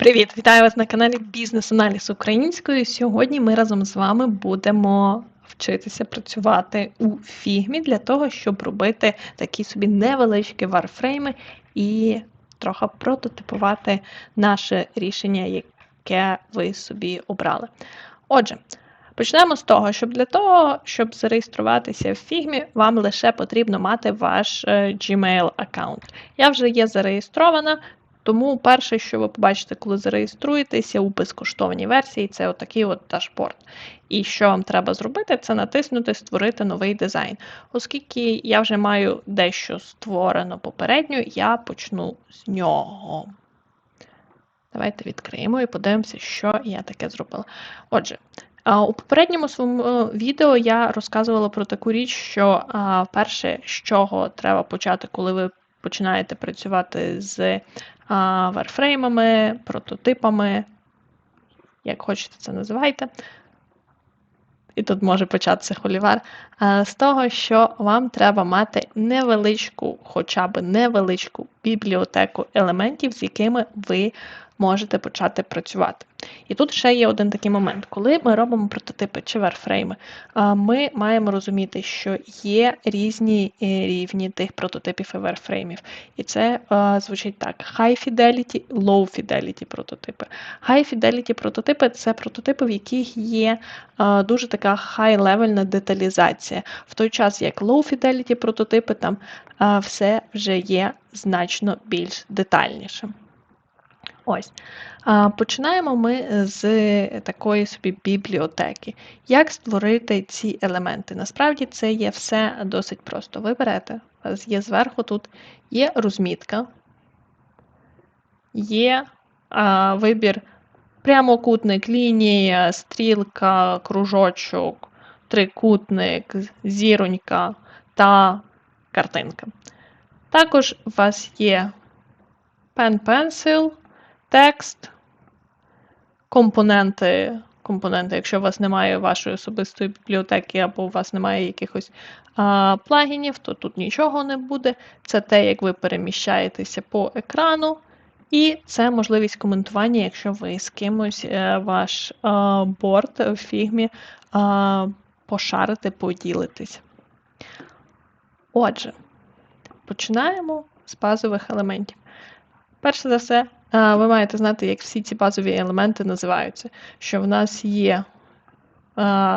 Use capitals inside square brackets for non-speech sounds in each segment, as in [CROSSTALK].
Привіт! Вітаю вас на каналі Бізнес-аналіз українською. Сьогодні ми разом з вами будемо вчитися працювати у фігмі для того, щоб робити такі собі невеличкі варфрейми і трохи прототипувати наше рішення, яке ви собі обрали. Отже, почнемо з того, щоб для того, щоб зареєструватися в фігмі, вам лише потрібно мати ваш е, Gmail аккаунт. Я вже є зареєстрована. Тому перше, що ви побачите, коли зареєструєтеся у безкоштовній версії, це отакий от дашборд. І що вам треба зробити, це натиснути Створити новий дизайн. Оскільки я вже маю дещо створено попередньо, я почну з нього. Давайте відкриємо і подивимося, що я таке зробила. Отже, у попередньому своєму е, відео я розказувала про таку річ, що перше, з чого треба почати, коли ви починаєте працювати з варфреймами, прототипами, як хочете це називайте. І тут може початися холівар, з того, що вам треба мати невеличку, хоча б невеличку бібліотеку елементів, з якими ви можете почати працювати. І тут ще є один такий момент. Коли ми робимо прототипи чи верфрейми, ми маємо розуміти, що є різні е, рівні тих прототипів і верфреймів. І це звучить так: High Fidelity, Low Fidelity прототипи. High Fidelity прототипи це прототипи, в яких є дуже така high-левельна деталізація. В той час, як Low Fidelity прототипи, там все вже є значно більш детальнішим. Ось. Починаємо ми з такої собі бібліотеки. Як створити ці елементи? Насправді це є все досить просто. Ви берете, у вас є зверху тут є розмітка, є а, вибір прямокутник, лінія, стрілка, кружочок, трикутник, зіронька та картинка. Також у вас є pen pencil текст, компоненти. Компоненти, якщо у вас немає вашої особистої бібліотеки, або у вас немає якихось а, плагінів, то тут нічого не буде. Це те, як ви переміщаєтеся по екрану, і це можливість коментування, якщо ви з кимось е, ваш а, борт в фігмі а, пошарите, поділитесь. Отже, починаємо з базових елементів. Перше за все, ви маєте знати, як всі ці базові елементи називаються. Що в нас є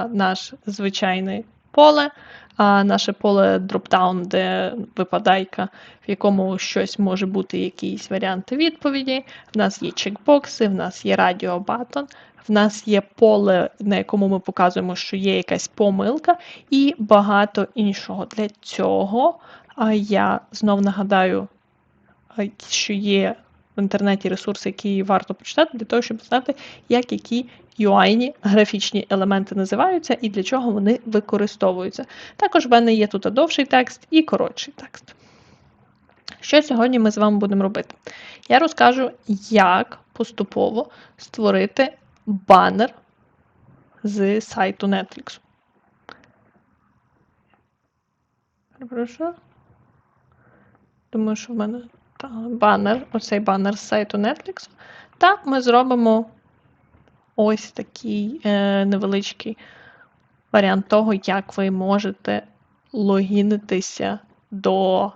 наш звичайне поле, наше поле дропдаун, де випадайка, в якому щось може бути якісь варіанти відповіді. В нас є чекбокси, в нас є радіобатон, в нас є поле, на якому ми показуємо, що є якась помилка, і багато іншого. Для цього я знов нагадаю, що є в інтернеті ресурси, які варто почитати, для того, щоб знати, як які UI графічні елементи називаються і для чого вони використовуються. Також в мене є тут довший текст і коротший текст. Що сьогодні ми з вами будемо робити? Я розкажу, як поступово створити банер з сайту Netflix. Прошу. Думаю, що в мене банер, оцей банер з сайту Netflix. Та ми зробимо ось такий е, невеличкий варіант того, як ви можете логінитися до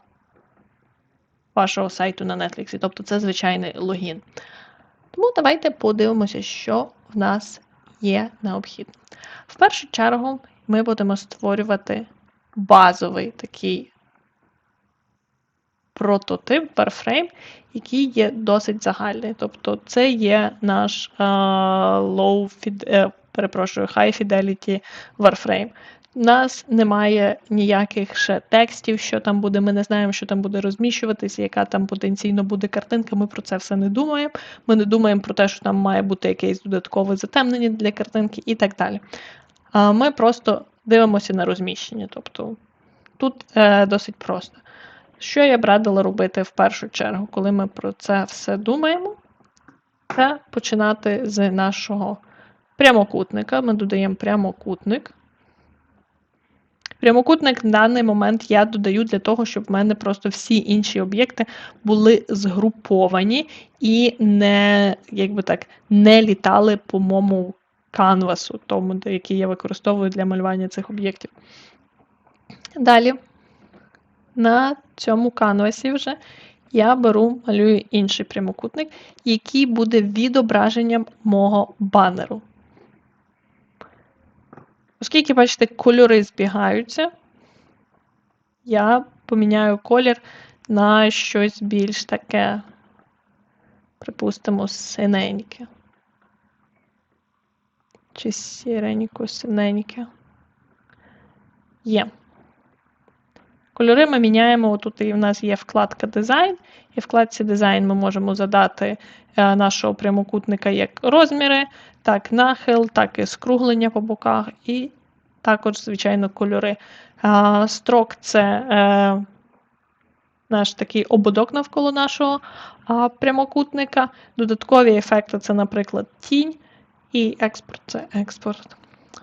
вашого сайту на Netflix. Тобто це звичайний логін. Тому давайте подивимося, що в нас є необхідно. В першу чергу ми будемо створювати базовий такий прототип Warframe, який є досить загальний. Тобто це є наш uh, low uh, перепрошую, high fidelity Warframe. У нас немає ніяких ще текстів, що там буде. Ми не знаємо, що там буде розміщуватися, яка там потенційно буде картинка. Ми про це все не думаємо. Ми не думаємо про те, що там має бути якесь додаткове затемнення для картинки і так далі. Ми просто дивимося на розміщення. Тобто тут е, досить просто. Що я б радила робити в першу чергу, коли ми про це все думаємо? Це починати з нашого прямокутника. Ми додаємо прямокутник. Прямокутник в даний момент я додаю для того, щоб в мене просто всі інші об'єкти були згруповані і не, якби так, не літали по моєму канвасу, тому, який я використовую для малювання цих об'єктів. Далі, на цьому канвасі вже я беру, малюю інший прямокутник, який буде відображенням мого банеру. Оскільки, бачите, кольори збігаються, я поміняю колір на щось більш таке, припустимо, синеньке. Чи сіренько, синеньке. Є. Кольори ми міняємо. Отут і в нас є вкладка дизайн, і вкладці дизайн ми можемо задати е, нашого прямокутника як розміри, так нахил, так і скруглення по боках, і також, звичайно, кольори. Строк це е, наш такий ободок навколо нашого прямокутника. Додаткові ефекти це, наприклад, тінь, і експорт це експорт.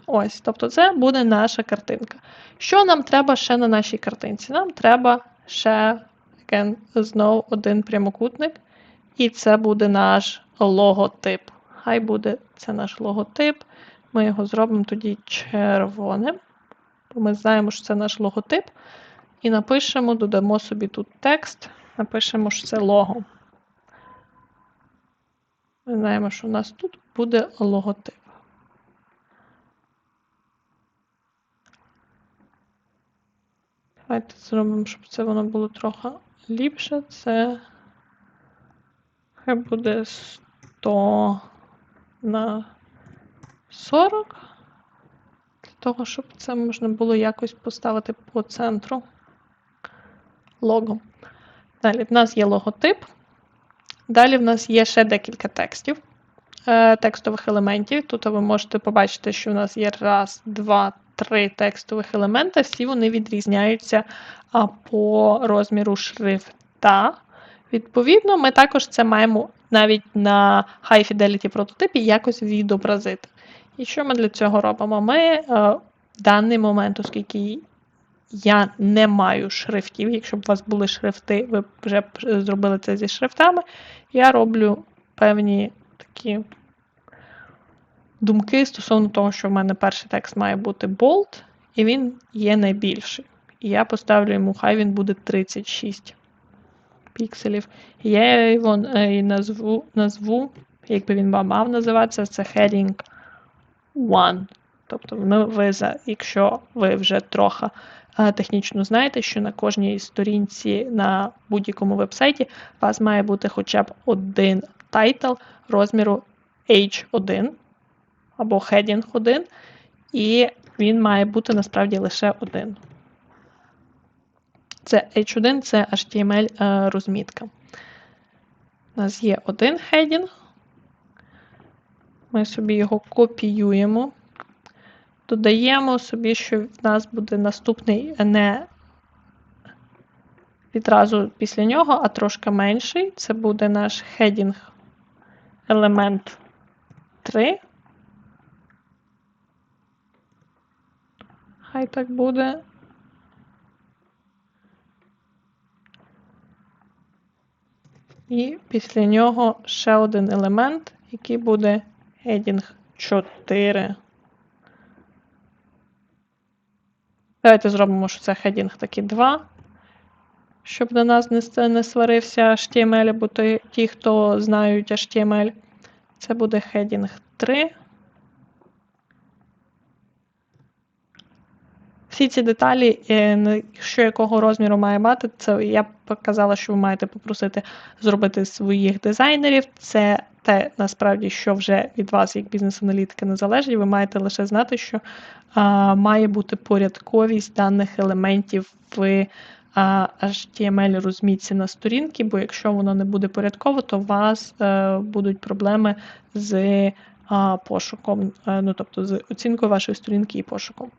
Ось, тобто, це буде наша картинка. Що нам треба ще на нашій картинці? Нам треба ще again, знову один прямокутник, і це буде наш логотип. Хай буде це наш логотип. Ми його зробимо тоді червоним, бо ми знаємо, що це наш логотип. І напишемо, додамо собі тут текст, напишемо, що це лого. Ми знаємо, що у нас тут буде логотип. Давайте зробимо, щоб це воно було трохи ліпше. Це хай буде 100 на 40. Для того, щоб це можна було якось поставити по центру лого. Далі в нас є логотип. Далі в нас є ще декілька текстів, е, текстових елементів. Тут ви можете побачити, що в нас є раз, два, три текстових елемента, всі вони відрізняються по розміру шрифта. Відповідно, ми також це маємо навіть на High Fidelity прототипі якось відобразити. І що ми для цього робимо? Ми е, в даний момент, оскільки я не маю шрифтів, якщо б у вас були шрифти, ви вже зробили це зі шрифтами, я роблю певні такі думки стосовно того, що в мене перший текст має бути bold, і він є найбільший. І я поставлю йому, хай він буде 36 пікселів. І я його е, назву, назву, якби він мав називатися, це heading 1. Тобто, ну, ви, якщо ви вже трохи е, технічно знаєте, що на кожній сторінці на будь-якому вебсайті у вас має бути хоча б один тайтл розміру H1 або heading 1, і він має бути насправді лише один. Це H1 це HTML е. У нас є один heading. Ми собі його копіюємо. Додаємо собі, що в нас буде наступний не відразу після нього, а трошки менший. Це буде наш heading елемент 3. Хай так буде. І після нього ще один елемент, який буде heading 4. Давайте зробимо, що це heading таки 2, щоб до нас не, не сварився HTML, або ті, хто знають HTML. Це буде heading 3. Всі ці деталі, е, що якого розміру має мати, це я показала, що ви маєте попросити зробити своїх дизайнерів. Це те, насправді, що вже від вас, як бізнес-аналітика, не залежить. Ви маєте лише знати, що а, має бути порядковість даних елементів в а, HTML розмітці на сторінки, бо якщо воно не буде порядково, то у вас а, е, будуть проблеми з а, пошуком, а, е, ну тобто з оцінкою вашої сторінки і пошуком.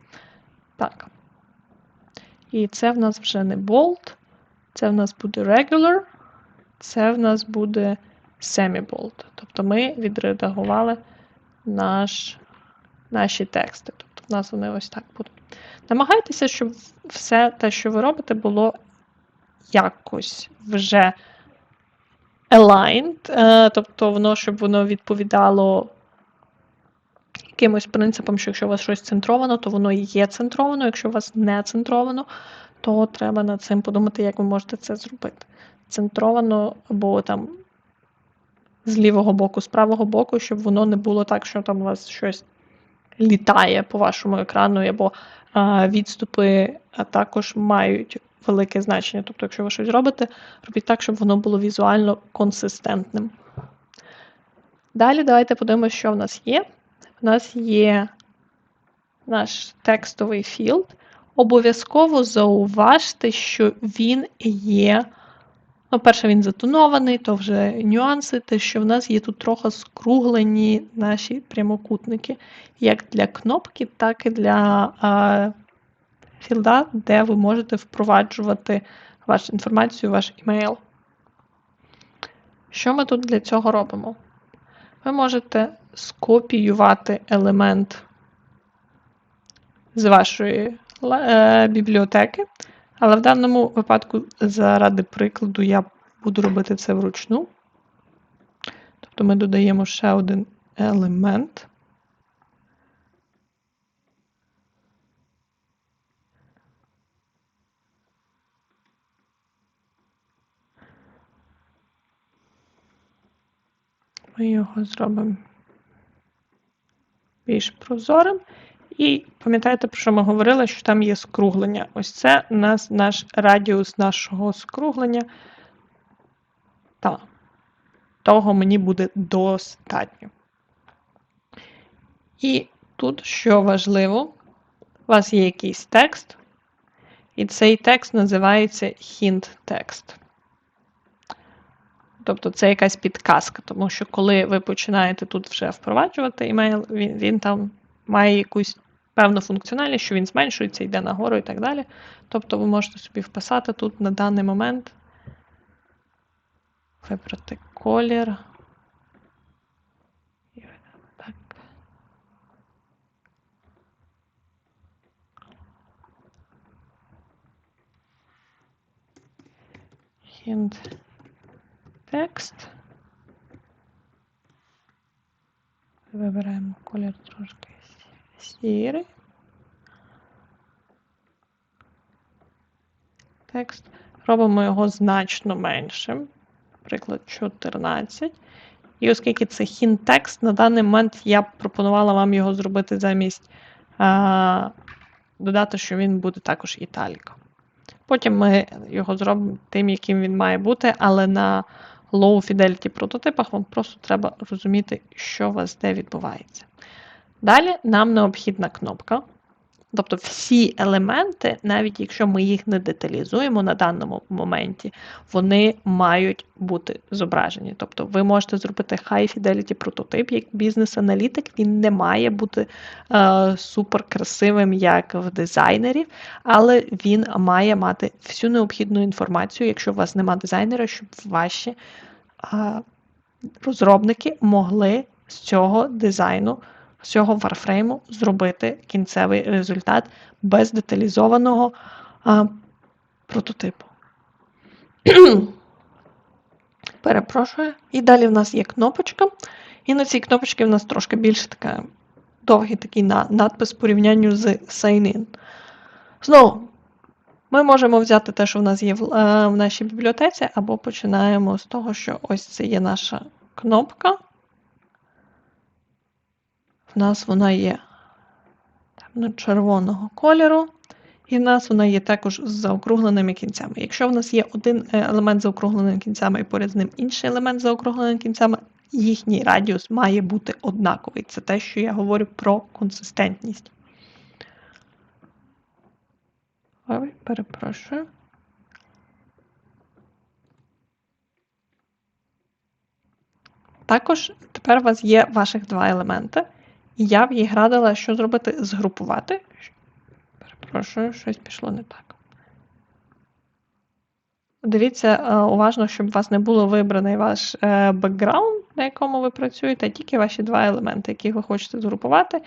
Так. І це в нас вже не bold, це в нас буде regular, це в нас буде semi-bold. Тобто ми відредагували наш, наші тексти. Тобто в нас вони ось так будуть. Намагайтеся, щоб все те, що ви робите, було якось вже aligned, е, тобто воно, щоб воно відповідало якимось принципам, що якщо у вас щось центровано, то воно і є центровано. Якщо у вас не центровано, то треба над цим подумати, як ви можете це зробити. Центровано або там з лівого боку, з правого боку, щоб воно не було так, що там у вас щось літає по вашому екрану, або а, відступи також мають велике значення. Тобто, якщо ви щось робите, робіть так, щоб воно було візуально консистентним. Далі давайте подивимося, що в нас є. У нас є наш текстовий філд. Обов'язково зауважте, що він є. Ну, перше, він затонований, то вже нюанси, те, що в нас є тут трохи скруглені наші прямокутники, як для кнопки, так і для а, філда, де ви можете впроваджувати вашу інформацію, ваш імейл. Що ми тут для цього робимо? Ви можете скопіювати елемент з вашої е, бібліотеки, але в даному випадку, заради прикладу, я буду робити це вручну. Тобто ми додаємо ще один елемент. Ми його зробимо більш прозорим. І пам'ятаєте, про що ми говорили, що там є скруглення. Ось це нас наш радіус нашого скруглення. Так, того мені буде достатньо. І тут, що важливо, у вас є якийсь текст, і цей текст називається hint text. Тобто це якась підказка, тому що коли ви починаєте тут вже впроваджувати імейл, він, він там має якусь певну функціональність, що він зменшується, йде нагору і так далі. Тобто ви можете собі вписати тут на даний момент, вибрати колір. Так. Текст. Вибираємо колір трошки сірий. Текст. Робимо його значно меншим, наприклад, 14. І оскільки це хін-текст, на даний момент я б пропонувала вам його зробити замість а, додати, що він буде також італіка. Потім ми його зробимо тим, яким він має бути, але на low fidelity прототипах вам просто треба розуміти, що у вас де відбувається. Далі нам необхідна кнопка. Тобто всі елементи, навіть якщо ми їх не деталізуємо на даному моменті, вони мають бути зображені. Тобто ви можете зробити high fidelity прототип як бізнес-аналітик, він не має бути е, супер красивим, як в дизайнерів, але він має мати всю необхідну інформацію, якщо у вас немає дизайнера, щоб ваші е, розробники могли з цього дизайну з цього варфрейму зробити кінцевий результат без деталізованого а, прототипу. [CLEARS THROAT] Перепрошую. І далі в нас є кнопочка. І на цій кнопочці в нас трошки більше така довгий такий надпис в порівнянню з Sign In. Знову, ми можемо взяти те, що в нас є в, е, в нашій бібліотеці, або починаємо з того, що ось це є наша кнопка в нас вона є темно-червоного кольору, і в нас вона є також з заокругленими кінцями. Якщо в нас є один е, елемент з заокругленими кінцями і поряд з ним інший елемент з заокругленими кінцями, їхній радіус має бути однаковий. Це те, що я говорю про консистентність. Ой, перепрошую. Також тепер у вас є ваших два елементи. І я б їй радила, що зробити? Згрупувати. Перепрошую, щось пішло не так. Дивіться е, уважно, щоб у вас не було вибраний ваш е, бекграунд, на якому ви працюєте, а тільки ваші два елементи, які ви хочете згрупувати.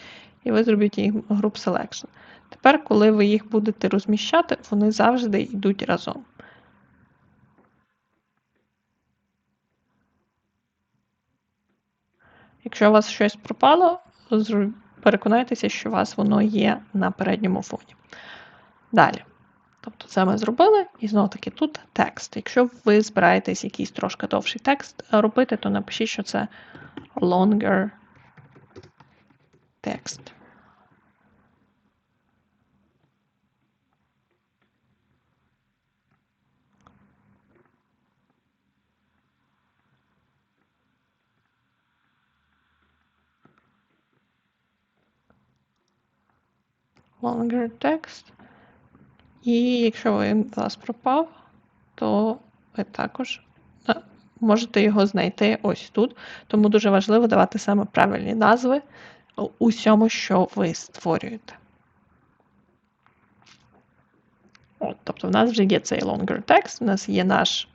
і ви зробіть їх Group Selection. Тепер, коли ви їх будете розміщати, вони завжди йдуть разом. Якщо у вас щось пропало, переконайтеся, що у вас воно є на передньому фоні. Далі. Тобто це ми зробили, і знову таки тут текст. Якщо ви збираєтесь якийсь трошки довший текст робити, то напишіть, що це longer text. Longer text. І якщо він вас пропав, то ви також можете його знайти ось тут. Тому дуже важливо давати саме правильні назви усьому, що ви створюєте. От, Тобто в нас вже є цей longer text, у нас є наш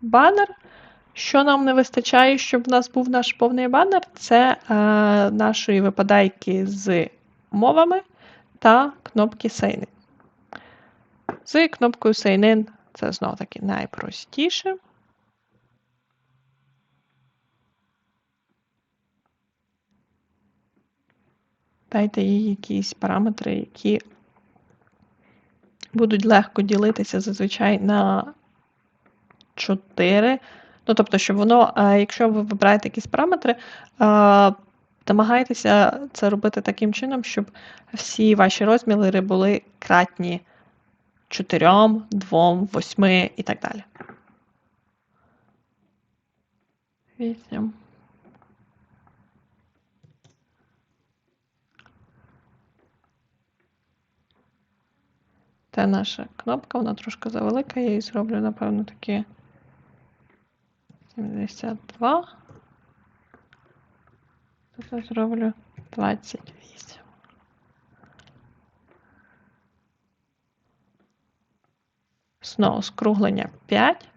банер. Що нам не вистачає, щоб в нас був наш повний банер, це е, нашої випадайки з мовами та кнопки Sign. З кнопкою Sign це знову таки найпростіше. Дайте їй якісь параметри, які будуть легко ділитися зазвичай на 4. Ну, тобто, щоб воно, якщо ви вибираєте якісь параметри, намагайтеся це робити таким чином, щоб всі ваші розміри були кратні 4, 2, 8 і так далі. 8. Це наша кнопка, вона трошки завелика, я її зроблю, напевно, такі 72. Тут зроблю 28. Знову скруглення 5.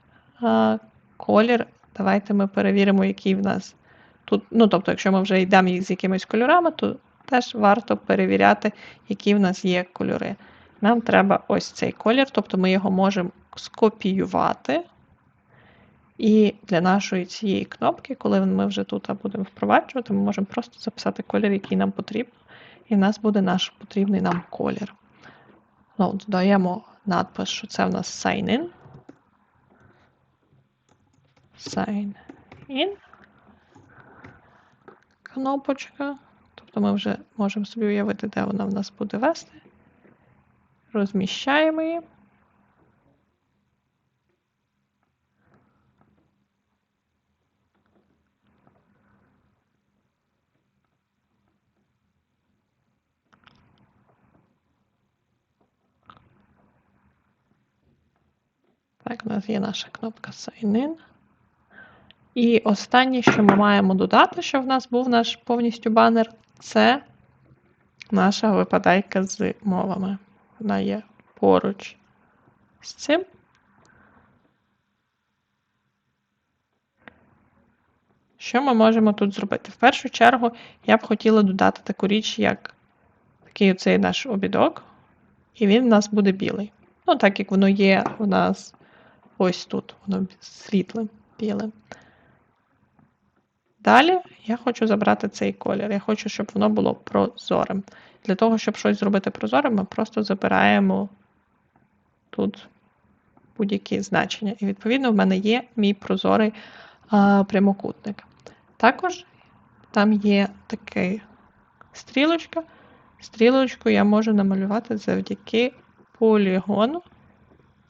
А колір. Давайте ми перевіримо, який в нас тут. Ну, тобто, якщо ми вже йдемо їх з якимись кольорами, то теж варто перевіряти, які в нас є кольори. Нам треба ось цей колір, тобто ми його можемо скопіювати. І для нашої цієї кнопки, коли ми вже тут будемо впроваджувати, ми можемо просто записати колір, який нам потрібен, і в нас буде наш потрібний нам колір. Ну, Додаємо надпис, що це в нас sign in. Sign in. Кнопочка. Тобто ми вже можемо собі уявити, де вона в нас буде вести. Розміщаємо її. Так, у нас є наша кнопка Sign In. І останнє, що ми маємо додати, що в нас був наш повністю банер, це наша випадайка з мовами. Вона є поруч з цим. Що ми можемо тут зробити? В першу чергу я б хотіла додати таку річ, як такий оцей наш обідок, і він в нас буде білий. Ну, так як воно є у нас ось тут, воно світлим, білим. Далі я хочу забрати цей колір. Я хочу, щоб воно було прозорим. Для того, щоб щось зробити прозорим, ми просто забираємо тут будь-які значення. І, відповідно, в мене є мій прозорий а, прямокутник. Також там є така стрілочка. Стрілочку я можу намалювати завдяки полігону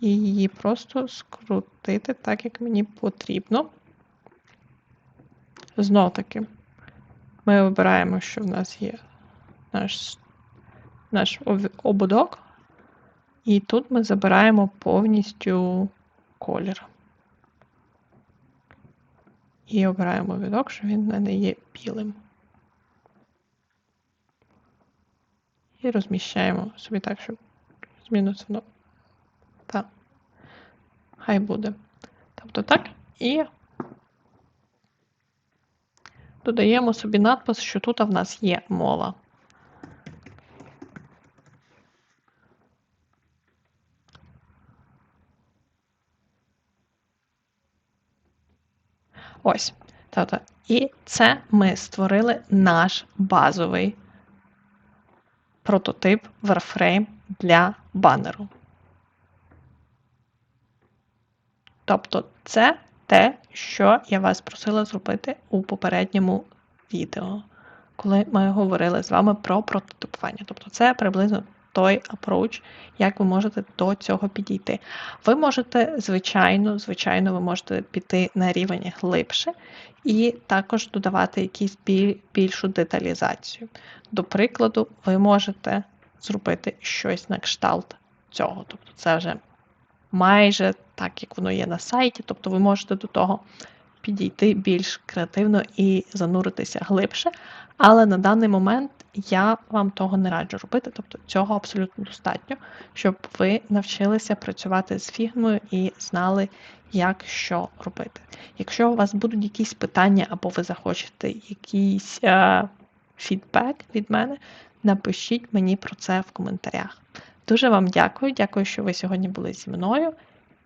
і її просто скрутити так, як мені потрібно. Знов таки, ми вибираємо, що в нас є наш наш ободок, і тут ми забираємо повністю колір. І обираємо відок, що він в мене є білим. І розміщаємо собі так, щоб воно так хай буде. Тобто так, і додаємо собі надпис, що тут в нас є мова. Ось. Тобто, і це ми створили наш базовий прототип Warframe для банеру. Тобто, це те, що я вас просила зробити у попередньому відео, коли ми говорили з вами про прототипування. Тобто, це приблизно той approach, як ви можете до цього підійти. Ви можете, звичайно, звичайно, ви можете піти на рівень глибше і також додавати якісь більшу деталізацію. До прикладу, ви можете зробити щось на кшталт цього. Тобто, це вже майже так, як воно є на сайті, тобто ви можете до того підійти більш креативно і зануритися глибше. Але на даний момент я вам того не раджу робити, тобто цього абсолютно достатньо, щоб ви навчилися працювати з фігмою і знали, як що робити. Якщо у вас будуть якісь питання, або ви захочете якийсь е, фідбек від мене, напишіть мені про це в коментарях. Дуже вам дякую, дякую, що ви сьогодні були зі мною.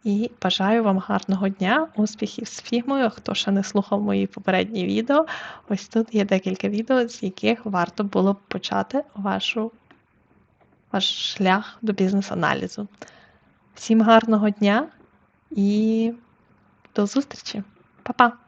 І бажаю вам гарного дня, успіхів з фігмою. Хто ще не слухав мої попередні відео, ось тут є декілька відео, з яких варто було б почати вашу, ваш шлях до бізнес-аналізу. Всім гарного дня і до зустрічі! Па-па!